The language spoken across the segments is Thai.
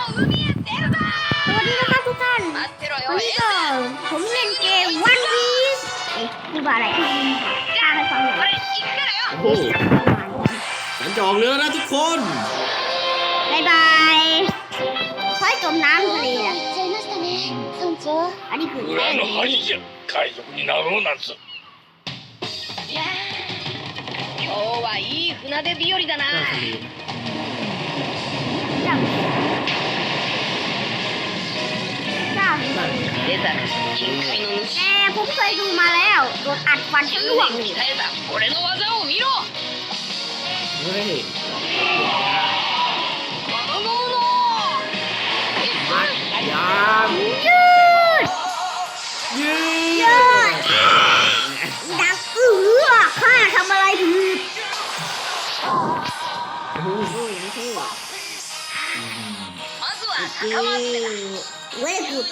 海へ出るぞ สวัสดีนะครับทุกท่าน 待ってろよ วันนี้ก็ผมเล่นเกม One Piece เอ๊ะพูดว่าอะไรให้ข้าให้ฟังหน่อย これ行くからよ โอ้โหฉันจะออกเรือแล้วทุกคน บายบายค่อยจมน้ำทะเลอ่ะ 行っちゃいましたね村長 อันนี้คือ 裏の針じゃ海賊になろうなんついやー今日はいい船出日和だな แต่ผมเคยดูมาแล้วโดนอัดฟันทั้งหลังเฮ้ยมัดยางยืดยืดดังเอือข้าทำอะไรผิด very good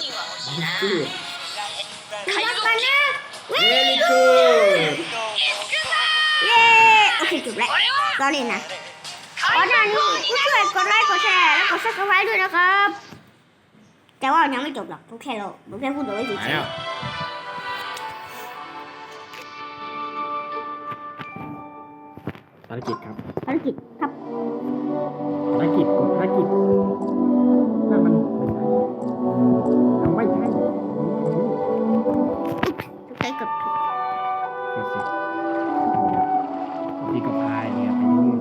good Nakapana very good เย้โอเคจบแล้วก็เล่นนะขอนั้นผู้ช่วยกดไลค์กดแชร์แล้วกดซับสไครต์ด้วยนะครับ แต่ว่ายังไม่จบหรอกพวกคเราพวกแค่พูดเอาไว้เฉยภารกิจครับภารกิจครับ ภารกิจกดภารกิจนั่นมันไม่ใช่ยังไม่ใช่ทุกใช้กดผิดเดี๋ยวสิพี่ก็พายเนี่ยไปนู่น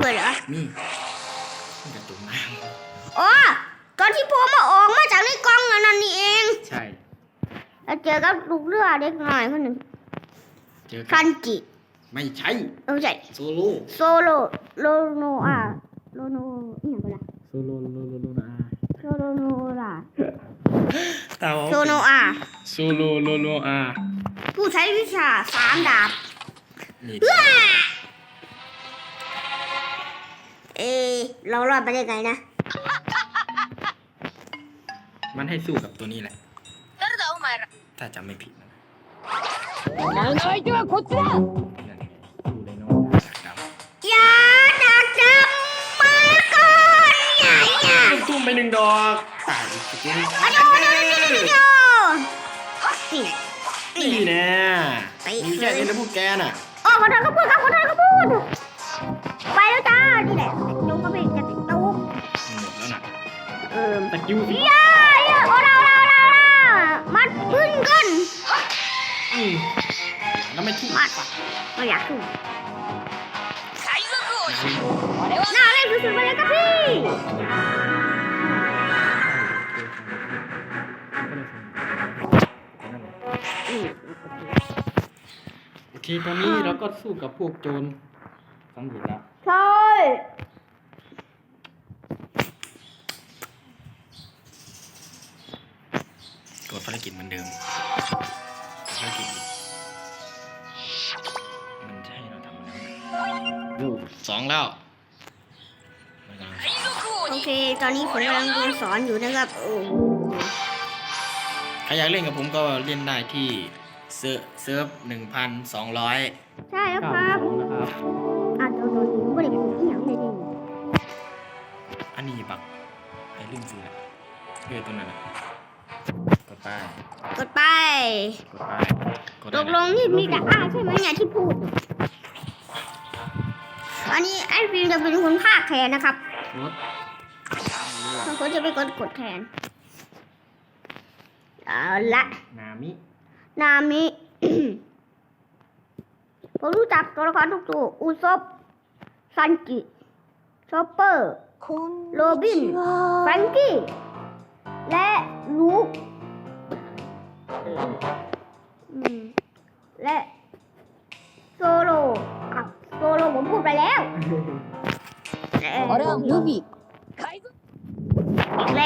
เปิดเหรอนี่มันจะจมน้อ๋อตอนที่ผมมาออกมาจากในกล้องนั่นนี่เอง ใช่แล้วเจอกับลูกเรือเด็กหน่อยคนหนึ่ง ฟัคันจิไม่ใช่ต้องใช่โซโลโซโลโลโนอาโลโนอีหยังก็ล่ะโซโลโลโลโลนาโซโลโนล่ต่าโซโนอาโซโลโลโลอาผู้ใช้วิชาสามดาบเอะเรารอดไปได้ไงนะมันให้สู้กับตัวนี้แหละ ถ้าจำไม่ผิด お前の相手はこっちだ นั่นไงดูเลยน้องจากด อย่าดักจับมาก่อนอย่าอย่า ำตุ้มไปหนึ่งดอกตายจริง มาดูดูดูดูดูนี่นี่ นี่แน่ ไป มีแค่นี้นะพวกแกน่ะ โอ้ขอโทษครับพูดครับขอโทษครับพูดไปแล้วจ้า นี่แหละจุกก็เป็นกระติกจุก หมดแล้วน่ะ เออ ตะกิ้วสิ ย่าย่า ากกว่าเราอยากสู้น่าเล่นสุดๆไปเลยครับพี่โอเคตอนนี้เราก็สู้กับพวกโจรสำเร็จแล้ว เค ตอนนี้ผมกำลังโดนสอนอยู่นะครับ โอ้โหใครอยากเล่นกับผมก็เล่นได้ที่เซิร์ฟเซิร์ฟหนึ่งพันสองร้อยใช่แล้วเก้าครับสองนะครับอะโดนโดนผมไม่ได้พูดอีหยังเลยดิอันนี้บักไอ้ลืมซื้อแหละเออตัวนั้นน่ะกดไปกดไปกดไปกดตกลงนี่มีแต่อ้าใช่ไหมเนี่ยที่พูด อันนี้ไอ้ฟิล์มจะเป็นคนภาคแทนนะครับ ขาจะไป็นกดแทน เอาละ นามิ นามิผมรู้จักตัวละครทุกตัวอุซบซันจิชอปเปอร์ โรบิน แฟงกี้ และลูกและโซโลอะโซโลผมพูดไปแล้วเรื่อลูบิ อีกแ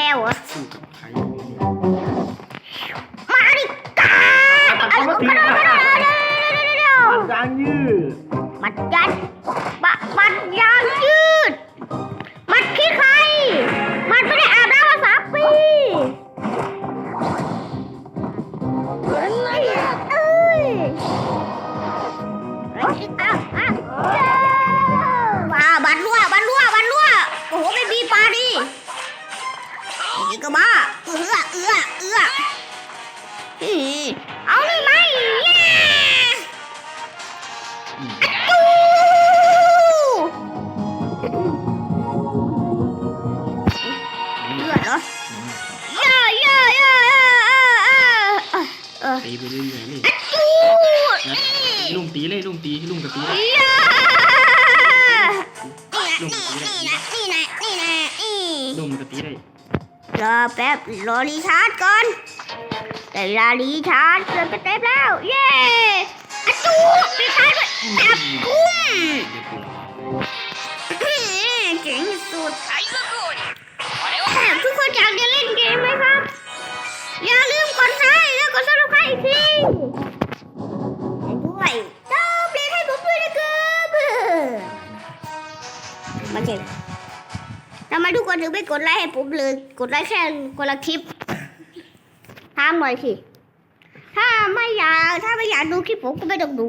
บรอรีชาร์จก่อนแต่ลารีชาร์จเกือบจะเต็มแล้ว เย้อจูรีชาร์จจับกุ้มเจ๋งสุดทุกคนอยากจะเล่นเกมไหมครับ อย่าลืมกดไลค์แล้วกดซับสไครต์อีกทีด้วยต้องเพลงให้ผมด้วยนะครับมาเก็บ ทำไมทุกคนถึงไม่กดไลค์ให้ผมเลย กดไลค์แค่คนละคลิปถามหน่อยสิถ้าไม่อยาก ถ้าไม่อยากดูคลิปผมก็ไม่ต้องดู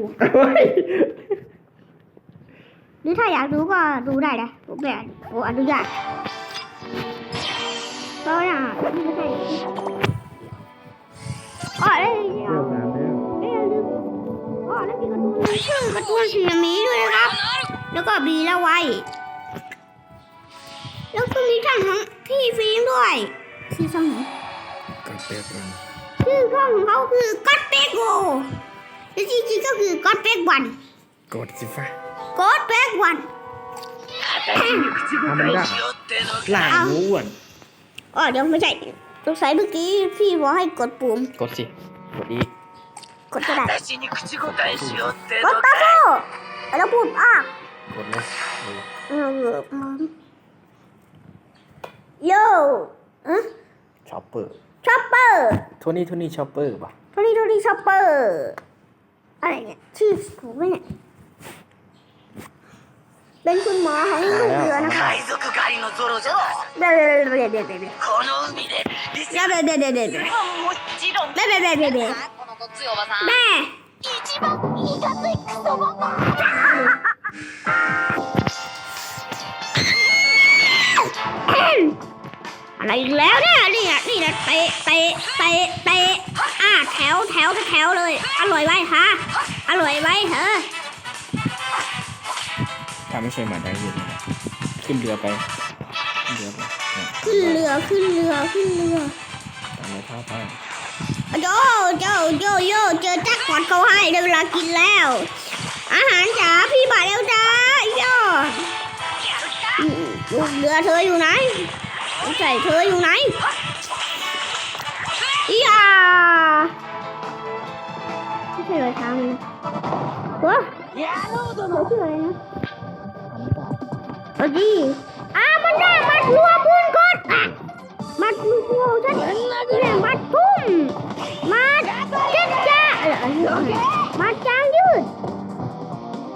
หรือถ้าอยากดูก็ดูได้นะผมแบบผมอนุญาตก็อย่างไม่ใช่อ๋อแล้วเรื่องน้ำแล้วเอ้ยลืมอ๋อแล้วมีการ์ตูนชื่อการ์ตูนสีหมีด้วยนะครับ แล้วก็บีแล้วไว้แล้วก็มีช่องของ พี่ฟิล์มด้วยชื่อช่องไหนก็เตะกันชื่อช่องของเขาคือก็เตะโกและจริงๆก็คือก็เตะวันกดสิฟ้าก็เตะวันทำไม่ได้หลังม้วนอ๋อเดี๋ยวไม่ใช่ตสงสัยเมื่อกี้พี่บอกให้กดปุ่มกดสิกดอีกกดกระดาษกดตาโก้แล้วปุ่มอะกดเลยเออ โย่อะ ช็อปเปอร์ ช็อปเปอร์ โทนี่โทนี่ช็อปเปอร์ป่ะ โทนี่โทนี่ช็อปเปอร์ อะไรเนี่ย ชื่อถูกไหมเนี่ย เป็นคุณหมอของลูกเรือนะคะ 海賊狩りのゾロじゃな เดี๋ยวเดี๋ยวเดี๋ยวเดี๋ยวเดี๋ยวเดี๋ยว この海でリス เดี๋ยวเดี๋ยวเดี๋ยวเดี๋ยวเดี๋ยว もちろん เดี๋ยวเดี๋ยวเดี๋ยวเดี๋ยวเดี๋ยว このごっついおばさん แม่ 一番いかついクソババア อะไรอีกแล้วเนี่ยนี่อะนี่นะเตะเตะเตะเตะอ่าแถวแถวแถวเลย อร่อยไว้ฮะอร่อยไว้เถอะถ้าไม่ใช่หมาได้เย็นเลยนะขึ้นเรือไปขึ้นเรือไปเนี่ยขึ้นเรือขึ้นเรือขึ้นเรือตามในท่าไปโยโยโยโยเจอแจ็คพอตเขาให้ได้เวลากินแล้ว อาหารจ๋าพี่มาแล้วจ้าโยลูกเรือเธออยู่ไหนไม่ ใช่เธออยู่ไหนอียาไม่ใช่เลยทางนี้หัวเดี๋ยวชื่ออะไรนะทำไม่ได้เอาดิอ่ามันได้มัดรัวบุญก่อนอะมัดรัวฉันนี่แหละมัดทุ่มมัดเจ็ดจ้าเออมัดจางยืด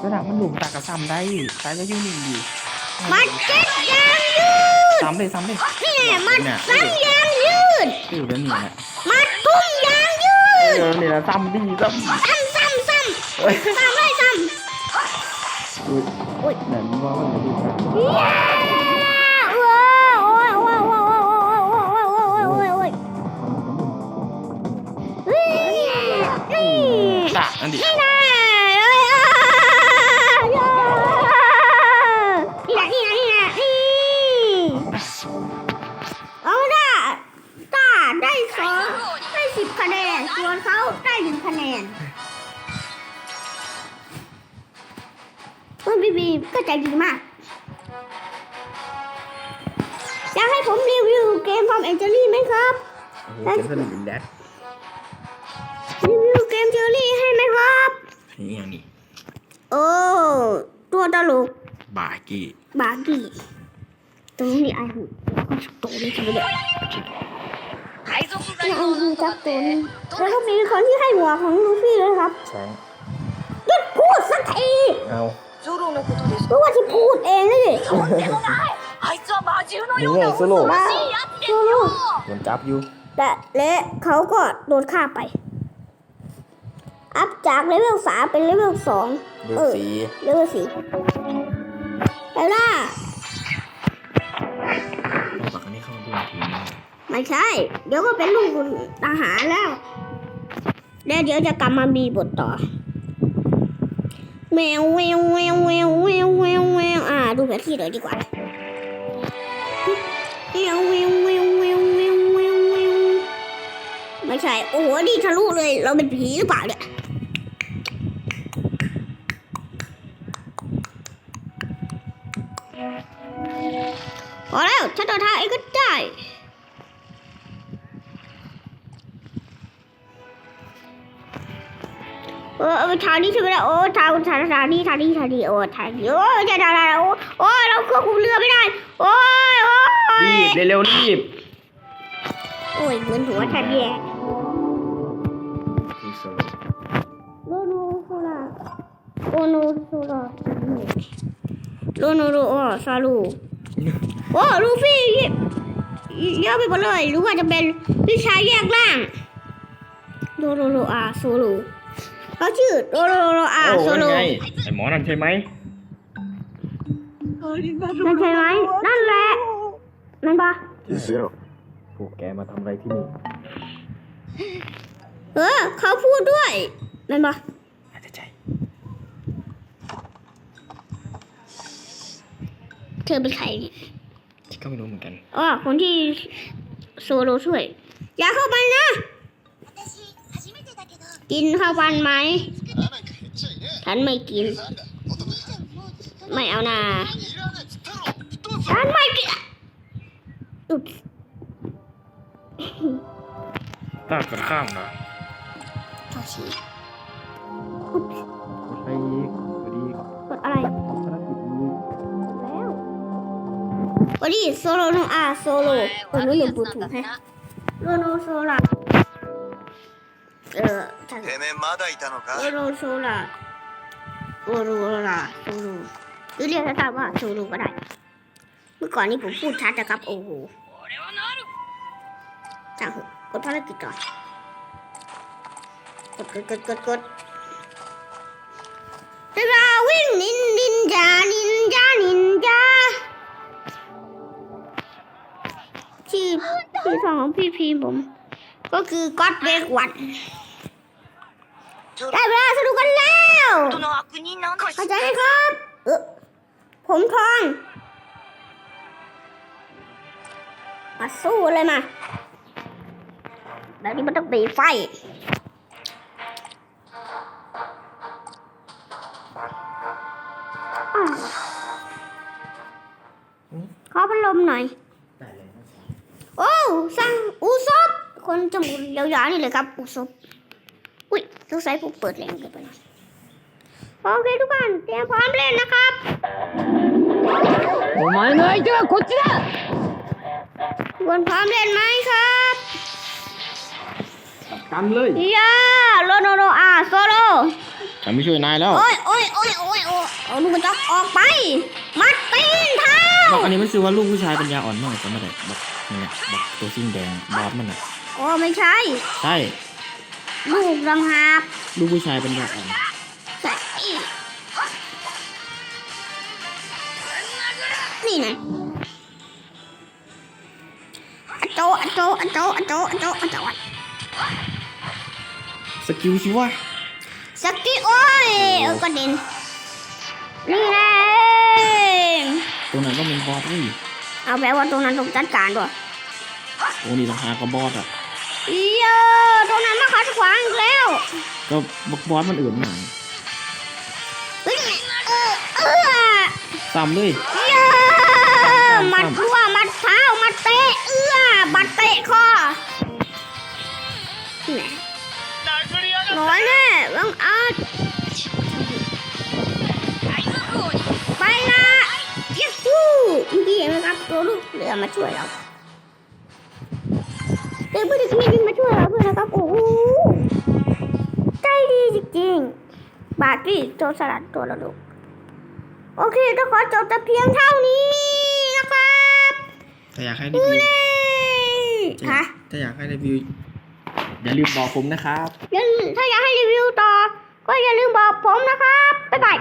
ระดับมันหลุมตากระซ้ำได้ตายก็ยุ่งนิ่งอยู่มัดเจ็ดจางยืด ซ้ำเลยซ้ำเลยนี่แหละมัดซ้ำยางยืดอยู่แล้วนี่นะมัดทุ่มยางยืเอดอเนี่ยนะซ้ำดีซ้ำซ้ำซ้ำซ้เอ้ยำซ้ำไม่ซ้อุ้ยำอุ้ยไหนมึงว่ามันจะดูกันย้าโอ้ยโีก็ใจดีมากอยากให้ผมรีวิวเกมฟอร์มแอนเจลี่ไหมครับโอ้โเกมนแล้รีวิวเกมเจอรี่ให้ไหมครับนี่อย่างนี้โอ้ตัวตลกบากี้บากี้ตรงนี้ไอ้หุ่นแล้ก็ตัวนี้ทำไมเนี่ไอ้หูจับตัวนี้แล้วก็มีคนที่ให้หัวของลูฟี่เลยครับใช่หยุดพูดสักทีเอา ゾロのことです เพราะว่าที่พูดเองนี่ あいつは魔獣の นี่ よう ไง な โซโล่ มาชูลูก โดนจับอยู่ แต่และเขาก็โดนฆ่าไป อัพจากเลเวลสามเป็นเลเวลสอง เดือดสี เลเวลสี่ไปล่ะ เอาปากอันนี้เข้าด้วยทีนึง ไม่ใช่ เดี๋ยวก็เป็นลูกทหารแล้วแล้วเดี๋ยวจะกลับมามีบทต่อ แมวแววแววแววแววแววแววอ่าดูแผนที่เลยดีกว่าแมวแววแววแววแววแววแววไม่ใช่โอ้โหดีทะลุเลย เราเป็นผีหรือเปล่าเนี่ยพอแล้วฉันต่อทางเองก็ ทางนี้ใช่ไหมล่ะโอ้ทางทางทางนี้ทางนี้ทางนี้โอ้ทางนี้โอ้ยจะได้ได้โอ้โอ้ยเราควบคุมเรือไม่ได้ โอ้ยโอ้ยรีบเร็วๆรีบโอ้ยเหมือนหัวแทบแย่โลโนโซลาโลโนโซลาโลโนโลโอซาลูโอ้ลูฟี่เยอะไปหมดเลยหรือว่าจะเป็นวิชาแยกร่างโลโลโลอาโซลู เขาชื่อโรโรอาโซโลไงไอหมอนั่นใช่ไหมนั่นใช่ไหมนั่นแหละนั่นปะพวกแกมาทำอะไรที่นี่เออเขาพูดด้วยนั่นปะอาจจะใช่เธอเป็นใครเนี่ฉันก็ไม่รู้เหมือนกัน อ๋อคนที่โซโลช่วย อย่าเข้าไปนะ กินข้าวปันไหมฉันไม่กิน ไม่เอานาฉันไม่กินอุ๊บตั้งกันข้ามนะโทษทีไปอีกสวัสดีกดอะไรภารกิจนี้แล้ววันนี้โซโลโนอาโซโลผมไม่ลืมพูดถูกแฮะโลโนโซลา เออฉัน てめえまだいたのか โลโลโซลาโลโลลาโซโลหรือเรียกสั้นๆว่าโซโลก็ได้ เมื่อก่อนนี้ผมพูดชัดนะครับ โอ้โห 俺はなる จ้างเหอะกดภารกิจก่อนกดกดกดกดกดเวลาวิ่งนินนินจานินจานินจาชื่อชื่อสองของพี่พีมผม ก็คือก็อดเบกวันได้เวลาสนุกกันแล้วเข้าใจไหมครับผมทองมาสู้เลยมาแบบนี้มันต้องตีไฟขอพัดลมหน่อย โอ้สร้างอู้ คนจมูกยาวๆนี่เลยครับอูซบอุ้ยต้องใส่ผมเปิดแรงเกินไปหน่อยโอเคทุกคนเตรียมพร้อมเล่นนะครับ お前の相手はこっちだ ทุกคนพร้อมเล่นไหมครับ กันเลย ยาโลโนโนอาโซโล ฉันไม่ช่วยนายแล้ว โอ้ยโอ้ยโอ้ยโอ้ยโอ้ยเอาลูกกระจอกออกไป มัดตีนเท้า บอกอันนี้มันคือว่าลูกผู้ชายปัญญาอ่อนมากจำไม่ได้บอกเนี่ยบอกตัวซิ่งแดงบอสมันอะโอ้ไม่ใช่ ใช่ลูกรังหากลูกผู้ชายปัญญาอ่อนใส่นี่ไงอะโจอะโจอะโจอะโจอะโจอะโจสกิลชิวะสกิโอ้ยเออกระเด็นนี่แหละ ตัวนั้นก็เป็นบอสเว้ยเอาแปลว่าตรงนั้นต้องจัดการด้วยโอ้นี่ต่างหากกับบอสอะอีเออตรงนั้นมาขัดขวางอีกแล้ว ก็บอสมันอื่นหน่อยเฮ้ยเออเออซ้ำเลยเยอะมัดหัวมัดเท้ามัดเตะเอื้อบัดเตะคอแหมน้อยแน่บังอาจ เมื่อกี้เห็นไหมครับตัวลูกเรือมาช่วยเราเรือเพื่อนที่บินมาช่วยเราเพื่อนนะครับโอ้โหใจดีจริงๆบากี้โจรสลัดตัวละลูกโอเคต้องขอจบแต่เพียงเท่านี้นะครับถ้าอยากให้รีวิวเย้ถ้าฮะถ้าอยากให้รีวิวอย่าลืมบอกผมนะครับอย่าถ้าอยากให้รีวิวต่อ ก็อย่าลืมบอกผมนะครับ บ๊ายบาย